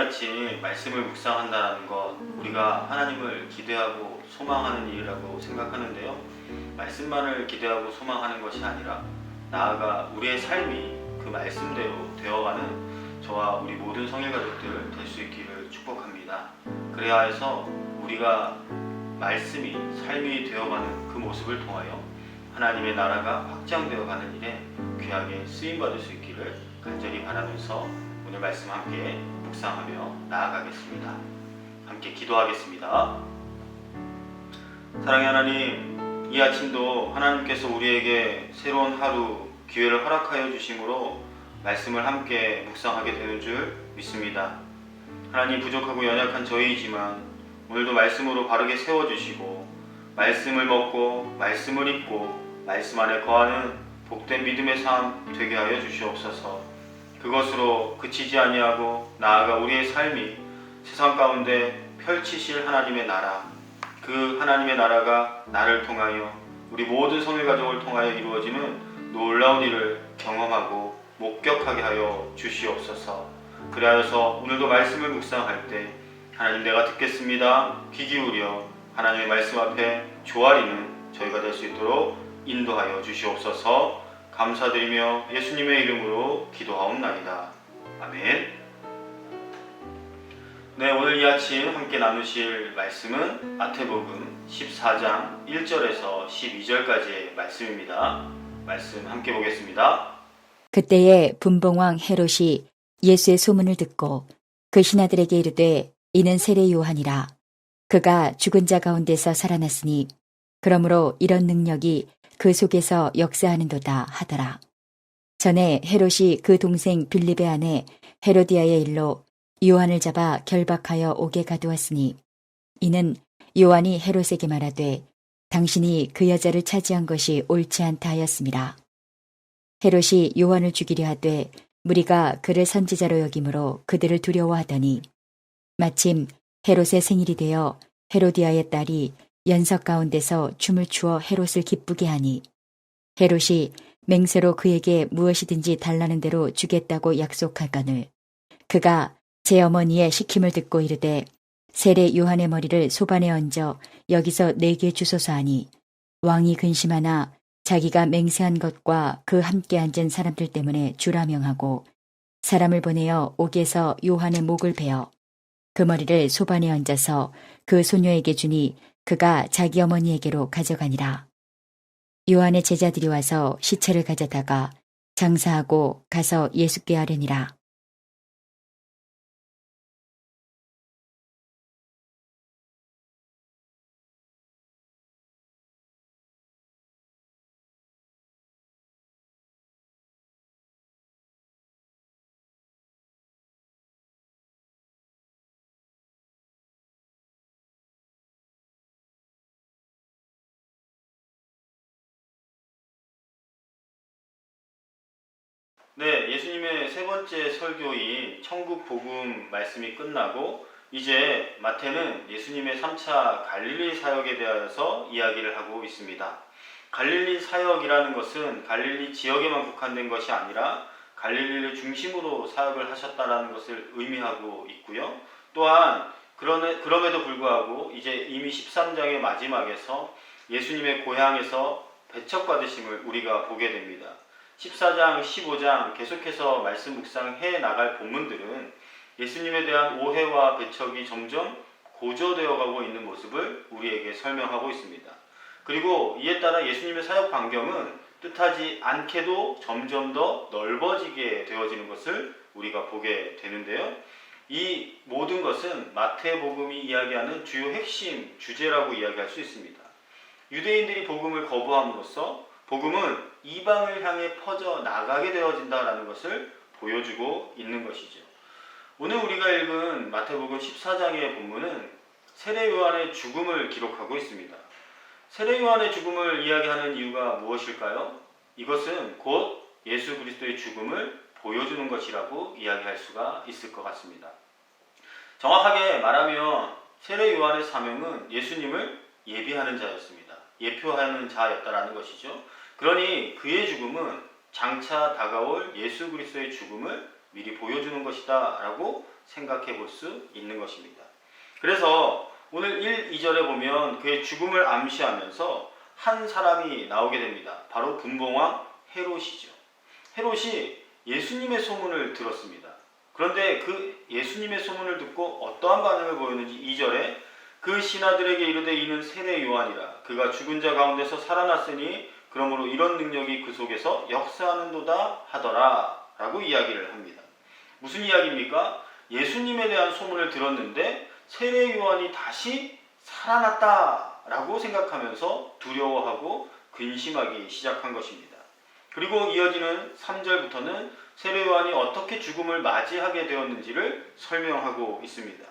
매일 아침 말씀을 묵상한다는 것, 우리가 하나님을 기대하고 소망하는 일이라고 생각하는데요. 말씀만을 기대하고 소망하는 것이 아니라 나아가 우리의 삶이 그 말씀대로 되어가는 저와 우리 모든 성일 가족들 될 수 있기를 축복합니다. 그래야 해서 우리가 말씀이 삶이 되어가는 그 모습을 통하여 하나님의 나라가 확장되어 가는 일에 귀하게 쓰임 받을 수 있기를 간절히 바라면서 오늘 말씀 함께 묵상하며 나아가겠습니다. 함께 기도하겠습니다. 사랑의 하나님, 이 아침도 하나님께서 우리에게 새로운 하루 기회를 허락하여 주심으로 말씀을 함께 묵상하게 되는 줄 믿습니다. 하나님 부족하고 연약한 저희이지만 오늘도 말씀으로 바르게 세워 주시고 말씀을 먹고 말씀을 입고 말씀 안에 거하는 복된 믿음의 삶 되게 하여 주시옵소서. 그것으로 그치지 아니하고 나아가 우리의 삶이 세상 가운데 펼치실 하나님의 나라 그 하나님의 나라가 나를 통하여 우리 모든 성일 가족을 통하여 이루어지는 놀라운 일을 경험하고 목격하게 하여 주시옵소서. 그리하여서 오늘도 말씀을 묵상할 때 하나님 내가 듣겠습니다. 귀 기울여 하나님의 말씀 앞에 조아리는 저희가 될 수 있도록 인도하여 주시옵소서. 감사드리며 예수님의 이름으로 기도하옵나이다. 아멘. 네, 오늘 이 아침 함께 나누실 말씀은 마태복음 14장 1절에서 12절까지의 말씀입니다. 말씀 함께 보겠습니다. 그때에 분봉왕 헤롯이 예수의 소문을 듣고 그 신하들에게 이르되 이는 세례 요한이라 그가 죽은 자 가운데서 살아났으니 그러므로 이런 능력이 그 속에서 역사하는도다 하더라. 전에 헤롯이 그 동생 빌립의 아내 헤로디아의 일로 요한을 잡아 결박하여 옥에 가두었으니 이는 요한이 헤롯에게 말하되 당신이 그 여자를 차지한 것이 옳지 않다 하였습니다. 헤롯이 요한을 죽이려 하되 무리가 그를 선지자로 여김으로 그들을 두려워하더니 마침 헤롯의 생일이 되어 헤로디아의 딸이 연석 가운데서 춤을 추어 헤롯을 기쁘게 하니 헤롯이 맹세로 그에게 무엇이든지 달라는 대로 주겠다고 약속하거늘 그가 제 어머니의 시킴을 듣고 이르되 세례 요한의 머리를 소반에 얹어 여기서 내게 주소서 하니 왕이 근심하나 자기가 맹세한 것과 그 함께 앉은 사람들 때문에 주라 명하고 사람을 보내어 옥에서 요한의 목을 베어 그 머리를 소반에 얹어서 그 소녀에게 주니 그가 자기 어머니에게로 가져가니라. 요한의 제자들이 와서 시체를 가져다가 장사하고 가서 예수께 아뢰니라. 네, 예수님의 세 번째 설교인 천국 복음 말씀이 끝나고 이제 마태는 예수님의 3차 갈릴리 사역에 대하여서 이야기를 하고 있습니다. 갈릴리 사역이라는 것은 갈릴리 지역에만 국한된 것이 아니라 갈릴리를 중심으로 사역을 하셨다라는 것을 의미하고 있고요. 또한 그럼에도 불구하고 이제 이미 13장의 마지막에서 예수님의 고향에서 배척받으심을 우리가 보게 됩니다. 14장, 15장 계속해서 말씀 묵상해 나갈 본문들은 예수님에 대한 오해와 배척이 점점 고조되어 가고 있는 모습을 우리에게 설명하고 있습니다. 그리고 이에 따라 예수님의 사역 반경은 뜻하지 않게도 점점 더 넓어지게 되어지는 것을 우리가 보게 되는데요. 이 모든 것은 마태복음이 이야기하는 주요 핵심 주제라고 이야기할 수 있습니다. 유대인들이 복음을 거부함으로써 복음은 이방을 향해 퍼져 나가게 되어진다라는 것을 보여주고 있는 것이죠. 오늘 우리가 읽은 마태복음 14장의 본문은 세례 요한의 죽음을 기록하고 있습니다. 세례 요한의 죽음을 이야기하는 이유가 무엇일까요? 이것은 곧 예수 그리스도의 죽음을 보여주는 것이라고 이야기할 수가 있을 것 같습니다. 정확하게 말하면 세례 요한의 사명은 예수님을 예비하는 자였습니다. 예표하는 자였다라는 것이죠. 그러니 그의 죽음은 장차 다가올 예수 그리스도의 죽음을 미리 보여주는 것이다라고 생각해 볼 수 있는 것입니다. 그래서 오늘 1, 2절에 보면 그의 죽음을 암시하면서 한 사람이 나오게 됩니다. 바로 분봉왕 헤롯이죠. 헤롯이 예수님의 소문을 들었습니다. 그런데 그 예수님의 소문을 듣고 어떠한 반응을 보였는지 2절에 그 신하들에게 이르되 이는 세례 요한이라 그가 죽은 자 가운데서 살아났으니 그러므로 이런 능력이 그 속에서 역사하는도다 하더라 라고 이야기를 합니다. 무슨 이야기입니까? 예수님에 대한 소문을 들었는데 세례 요한이 다시 살아났다 라고 생각하면서 두려워하고 근심하기 시작한 것입니다. 그리고 이어지는 3절부터는 세례 요한이 어떻게 죽음을 맞이하게 되었는지를 설명하고 있습니다.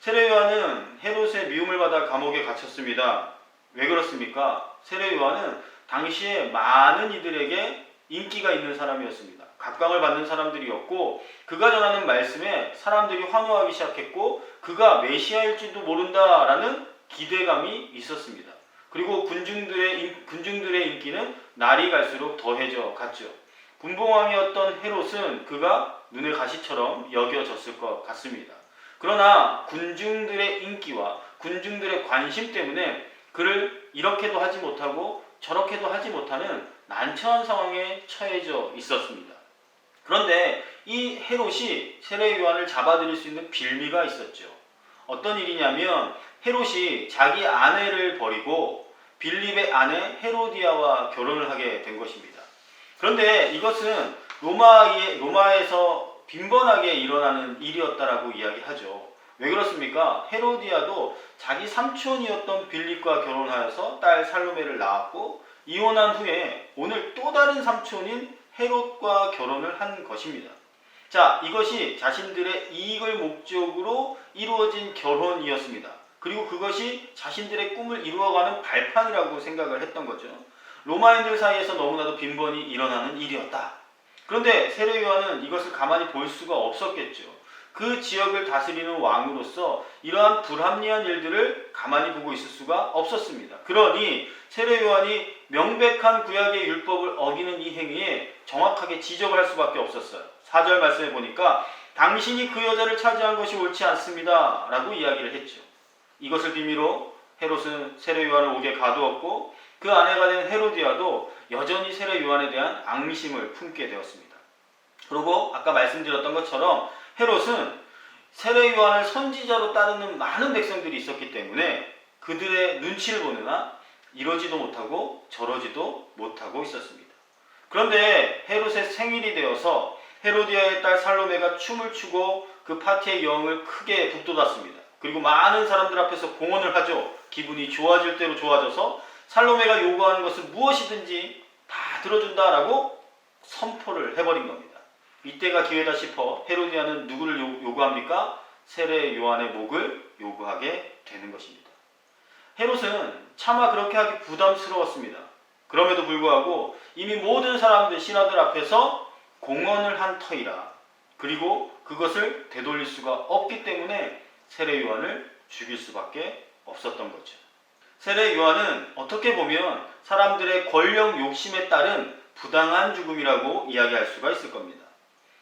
세례 요한은 헤롯의 미움을 받아 감옥에 갇혔습니다. 왜 그렇습니까? 세례 요한은 당시에 많은 이들에게 인기가 있는 사람이었습니다. 각광을 받는 사람들이었고 그가 전하는 말씀에 사람들이 환호하기 시작했고 그가 메시아일지도 모른다라는 기대감이 있었습니다. 그리고 군중들의 인- 군중들의 인기는 날이 갈수록 더해져 갔죠. 군봉왕이었던 헤롯은 그가 눈의 가시처럼 여겨졌을 것 같습니다. 그러나 군중들의 인기와 군중들의 관심 때문에 그를 이렇게도 하지 못하고 저렇게도 하지 못하는 난처한 상황에 처해져 있었습니다. 그런데 이 헤롯이 세례 요한을 잡아들일 수 있는 빌미가 있었죠. 어떤 일이냐면 헤롯이 자기 아내를 버리고 빌립의 아내 헤로디아와 결혼을 하게 된 것입니다. 그런데 이것은 로마의 로마에서 빈번하게 일어나는 일이었다라고 이야기하죠. 왜 그렇습니까? 헤로디아도 자기 삼촌이었던 빌립과 결혼하여서 딸 살로메를 낳았고 이혼한 후에 오늘 또 다른 삼촌인 헤롯과 결혼을 한 것입니다. 자, 이것이 자신들의 이익을 목적으로 이루어진 결혼이었습니다. 그리고 그것이 자신들의 꿈을 이루어가는 발판이라고 생각을 했던 거죠. 로마인들 사이에서 너무나도 빈번히 일어나는 일이었다. 그런데 세례 요한은 이것을 가만히 볼 수가 없었겠죠. 그 지역을 다스리는 왕으로서 이러한 불합리한 일들을 가만히 보고 있을 수가 없었습니다. 그러니 세례 요한이 명백한 구약의 율법을 어기는 이 행위에 정확하게 지적을 할 수밖에 없었어요. 4절 말씀에 보니까 당신이 그 여자를 차지한 것이 옳지 않습니다. 라고 이야기를 했죠. 이것을 비밀로 헤롯은 세례 요한을 옥에 가두었고 그 아내가 된 헤로디아도 여전히 세례 요한에 대한 앙심을 품게 되었습니다. 그리고 아까 말씀드렸던 것처럼 헤롯은 세례 요한을 선지자로 따르는 많은 백성들이 있었기 때문에 그들의 눈치를 보느나 이러지도 못하고 저러지도 못하고 있었습니다. 그런데 헤롯의 생일이 되어서 헤로디아의 딸 살로메가 춤을 추고 그 파티의 영을 크게 북돋았습니다. 그리고 많은 사람들 앞에서 공언을 하죠. 기분이 좋아질 대로 좋아져서 살로메가 요구하는 것을 무엇이든지 다 들어준다라고 선포를 해버린 겁니다. 이때가 기회다 싶어 헤로디아는 누구를 요- 요구합니까? 세례 요한의 목을 요구하게 되는 것입니다. 헤롯은 차마 그렇게 하기 부담스러웠습니다. 그럼에도 불구하고 이미 모든 사람들 신하들 앞에서 공언을 한 터이라 그리고 그것을 되돌릴 수가 없기 때문에 세례 요한을 죽일 수밖에 없었던 거죠. 세례 요한은 어떻게 보면 사람들의 권력 욕심에 따른 부당한 죽음이라고 이야기할 수가 있을 겁니다.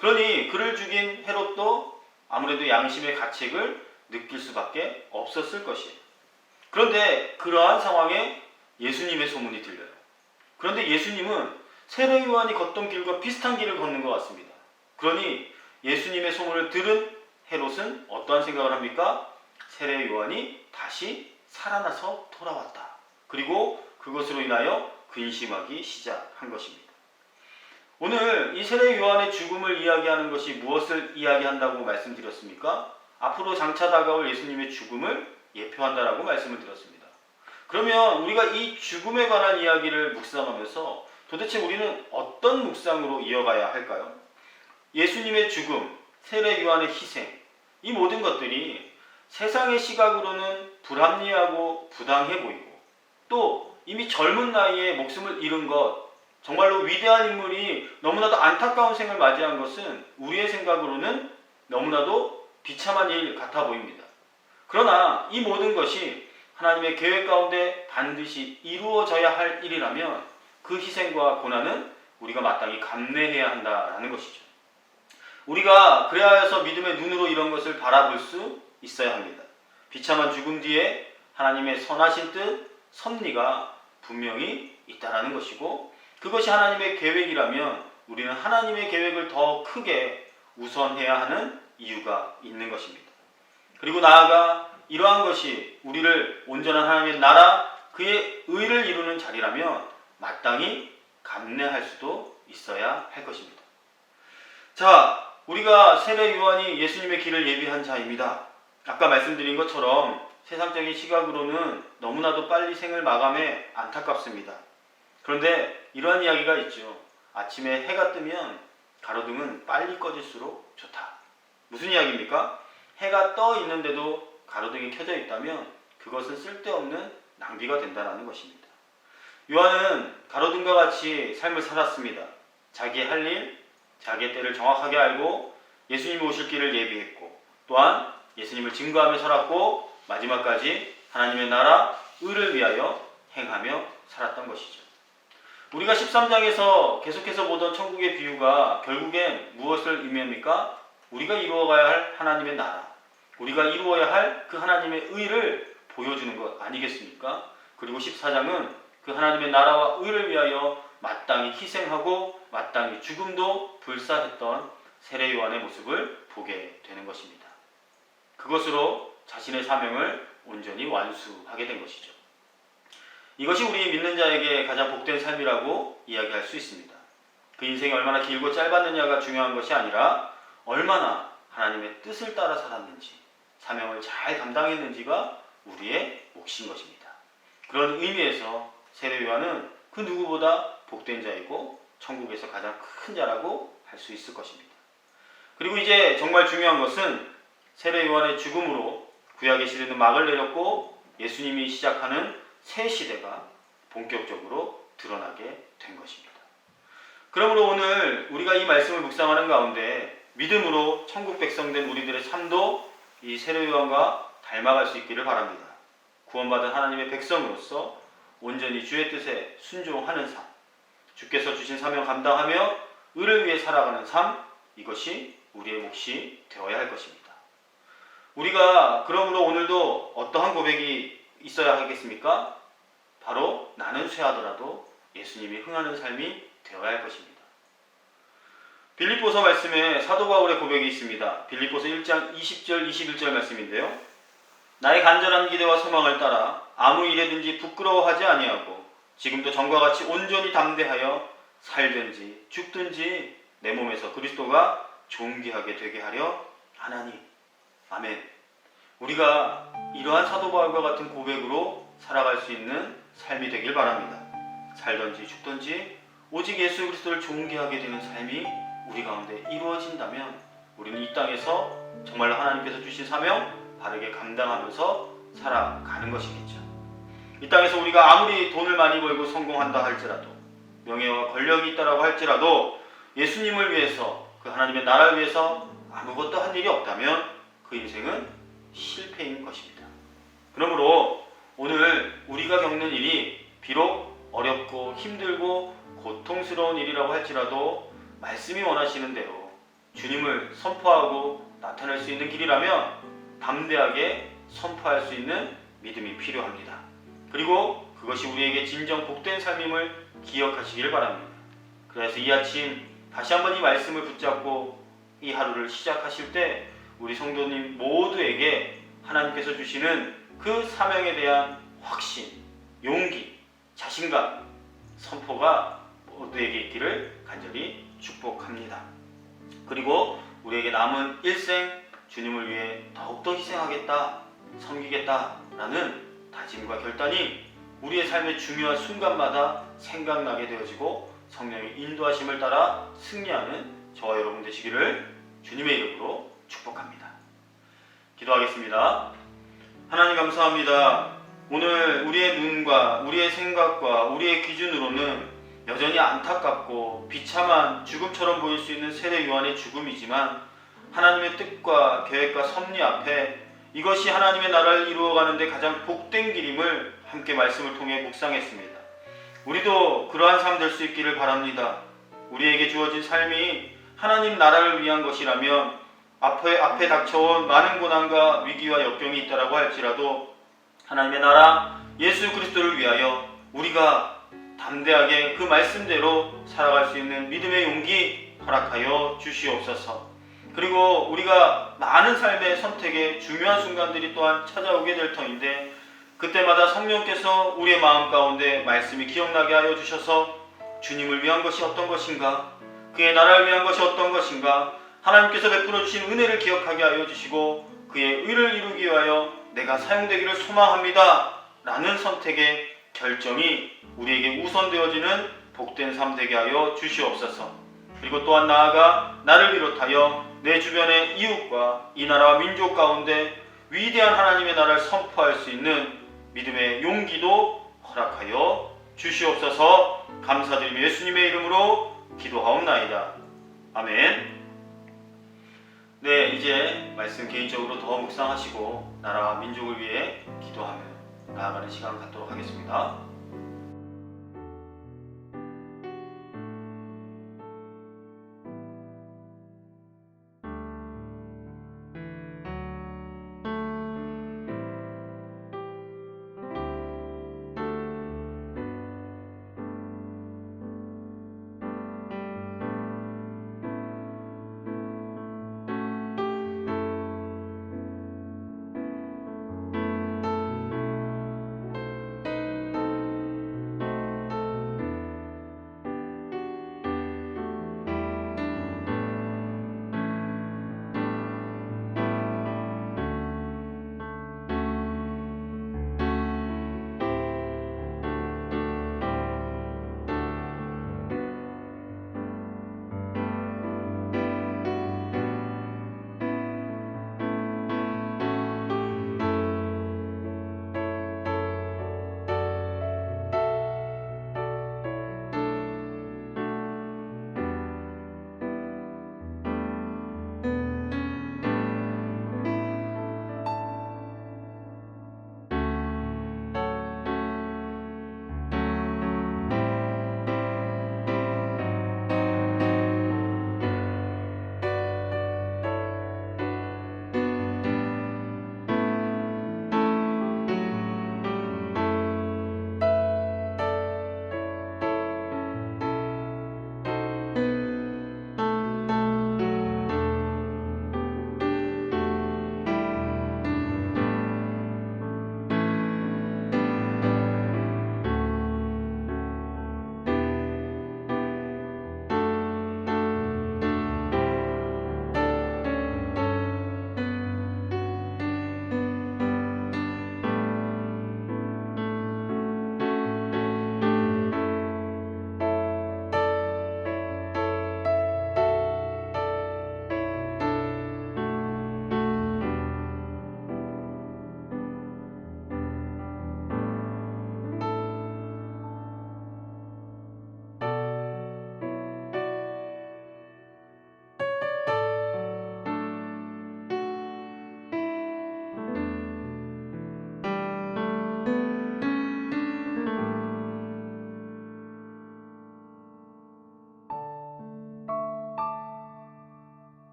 그러니 그를 죽인 헤롯도 아무래도 양심의 가책을 느낄 수밖에 없었을 것이에요. 그런데 그러한 상황에 예수님의 소문이 들려요. 그런데 예수님은 세례 요한이 걷던 길과 비슷한 길을 걷는 것 같습니다. 그러니 예수님의 소문을 들은 헤롯은 어떠한 생각을 합니까? 세례 요한이 다시 살아나서 돌아왔다. 그리고 그것으로 인하여 근심하기 시작한 것입니다. 오늘 이 세례 요한의 죽음을 이야기하는 것이 무엇을 이야기한다고 말씀드렸습니까? 앞으로 장차 다가올 예수님의 죽음을 예표한다라고 말씀을 드렸습니다. 그러면 우리가 이 죽음에 관한 이야기를 묵상하면서 도대체 우리는 어떤 묵상으로 이어가야 할까요? 예수님의 죽음, 세례 요한의 희생, 이 모든 것들이 세상의 시각으로는 불합리하고 부당해 보이고 또 이미 젊은 나이에 목숨을 잃은 것, 정말로 위대한 인물이 너무나도 안타까운 생을 맞이한 것은 우리의 생각으로는 너무나도 비참한 일 같아 보입니다. 그러나 이 모든 것이 하나님의 계획 가운데 반드시 이루어져야 할 일이라면 그 희생과 고난은 우리가 마땅히 감내해야 한다라는 것이죠. 우리가 그래야 해서 믿음의 눈으로 이런 것을 바라볼 수 있어야 합니다. 비참한 죽음 뒤에 하나님의 선하신 뜻, 섭리가 분명히 있다라는 것이고 그것이 하나님의 계획이라면 우리는 하나님의 계획을 더 크게 우선해야 하는 이유가 있는 것입니다. 그리고 나아가 이러한 것이 우리를 온전한 하나님의 나라, 그의 의를 이루는 자리라면 마땅히 감내할 수도 있어야 할 것입니다. 자, 우리가 세례 요한이 예수님의 길을 예비한 자입니다. 아까 말씀드린 것처럼 세상적인 시각으로는 너무나도 빨리 생을 마감해 안타깝습니다. 그런데 이러한 이야기가 있죠. 아침에 해가 뜨면 가로등은 빨리 꺼질수록 좋다. 무슨 이야기입니까? 해가 떠 있는데도 가로등이 켜져 있다면 그것은 쓸데없는 낭비가 된다는 것입니다. 요한은 가로등과 같이 삶을 살았습니다. 자기의 할 일, 자기의 때를 정확하게 알고 예수님이 오실 길을 예비했고 또한 예수님을 증거하며 살았고 마지막까지 하나님의 나라 의를 위하여 행하며 살았던 것이죠. 우리가 13장에서 계속해서 보던 천국의 비유가 결국엔 무엇을 의미합니까? 우리가 이루어가야 할 하나님의 나라, 우리가 이루어야 할 그 하나님의 의를 보여주는 것 아니겠습니까? 그리고 14장은 그 하나님의 나라와 의를 위하여 마땅히 희생하고 마땅히 죽음도 불사했던 세례 요한의 모습을 보게 되는 것입니다. 그것으로 자신의 사명을 온전히 완수하게 된 것이죠. 이것이 우리 믿는 자에게 가장 복된 삶이라고 이야기할 수 있습니다. 그 인생이 얼마나 길고 짧았느냐가 중요한 것이 아니라 얼마나 하나님의 뜻을 따라 살았는지, 사명을 잘 감당했는지가 우리의 몫인 것입니다. 그런 의미에서 세례 요한은 그 누구보다 복된 자이고 천국에서 가장 큰 자라고 할 수 있을 것입니다. 그리고 이제 정말 중요한 것은 세례 요한의 죽음으로 구약의 시대는 막을 내렸고 예수님이 시작하는 새 시대가 본격적으로 드러나게 된 것입니다. 그러므로 오늘 우리가 이 말씀을 묵상하는 가운데 믿음으로 천국 백성된 우리들의 삶도 이 세례 요한과 닮아갈 수 있기를 바랍니다. 구원받은 하나님의 백성으로서 온전히 주의 뜻에 순종하는 삶, 주께서 주신 사명 감당하며 의를 위해 살아가는 삶, 이것이 우리의 몫이 되어야 할 것입니다. 우리가 그러므로 오늘도 어떠한 고백이 있어야 하겠습니까? 바로 나는 쇠하더라도 예수님이 흥하는 삶이 되어야 할 것입니다. 빌립보서 말씀에 사도 바울의 고백이 있습니다. 빌립보서 1장 20절 21절 말씀인데요. 나의 간절한 기대와 소망을 따라 아무 일에든지 부끄러워하지 아니하고 지금도 전과 같이 온전히 담대하여 살든지 죽든지 내 몸에서 그리스도가 존귀하게 되게 하려 하나니 아멘. 우리가 이러한 사도 바울과 같은 고백으로 살아갈 수 있는 삶이 되길 바랍니다. 살든지 죽든지 오직 예수 그리스도를 존귀하게 되는 삶이 우리 가운데 이루어진다면 우리는 이 땅에서 정말로 하나님께서 주신 사명 바르게 감당하면서 살아가는 것이겠죠. 이 땅에서 우리가 아무리 돈을 많이 벌고 성공한다 할지라도 명예와 권력이 있다라고 할지라도 예수님을 위해서 그 하나님의 나라를 위해서 아무것도 한 일이 없다면 그 인생은 실패인 것입니다. 그러므로 오늘 우리가 겪는 일이 비록 어렵고 힘들고 고통스러운 일이라고 할지라도 말씀이 원하시는 대로 주님을 선포하고 나타낼 수 있는 길이라면 담대하게 선포할 수 있는 믿음이 필요합니다. 그리고 그것이 우리에게 진정 복된 삶임을 기억하시길 바랍니다. 그래서 이 아침 다시 한번 이 말씀을 붙잡고 이 하루를 시작하실 때 우리 성도님 모두에게 하나님께서 주시는 그 사명에 대한 확신, 용기, 자신감, 선포가 모두에게 있기를 간절히 축복합니다. 그리고 우리에게 남은 일생 주님을 위해 더욱더 희생하겠다, 섬기겠다라는 다짐과 결단이 우리의 삶의 중요한 순간마다 생각나게 되어지고 성령의 인도하심을 따라 승리하는 저와 여러분 되시기를 주님의 이름으로 축복합니다. 기도하겠습니다. 하나님 감사합니다. 오늘 우리의 눈과 우리의 생각과 우리의 기준으로는 여전히 안타깝고 비참한 죽음처럼 보일 수 있는 세례 요한의 죽음이지만 하나님의 뜻과 계획과 섭리 앞에 이것이 하나님의 나라를 이루어가는데 가장 복된 길임을 함께 말씀을 통해 묵상했습니다. 우리도 그러한 삶 될 수 있기를 바랍니다. 우리에게 주어진 삶이 하나님 나라를 위한 것이라면 앞에, 앞에 닥쳐온 많은 고난과 위기와 역경이 있다라고 할지라도 하나님의 나라 예수 그리스도를 위하여 우리가 담대하게 그 말씀대로 살아갈 수 있는 믿음의 용기 허락하여 주시옵소서. 그리고 우리가 많은 삶의 선택에 중요한 순간들이 또한 찾아오게 될 터인데 그때마다 성령께서 우리의 마음 가운데 말씀이 기억나게 하여 주셔서 주님을 위한 것이 어떤 것인가 그의 나라를 위한 것이 어떤 것인가 하나님께서 베풀어 주신 은혜를 기억하게 하여 주시고 그의 의를 이루기 위하여 내가 사용되기를 소망합니다 라는 선택의 결정이 우리에게 우선되어지는 복된 삶 되게 하여 주시옵소서 그리고 또한 나아가 나를 비롯하여 내 주변의 이웃과 이 나라와 민족 가운데 위대한 하나님의 나라를 선포할 수 있는 믿음의 용기도 허락하여 주시옵소서 감사드리며 예수님의 이름으로 기도하옵나이다. 아멘. 네, 이제 말씀 개인적으로 더 묵상하시고 나라와 민족을 위해 기도하며 나아가는 시간 갖도록 하겠습니다.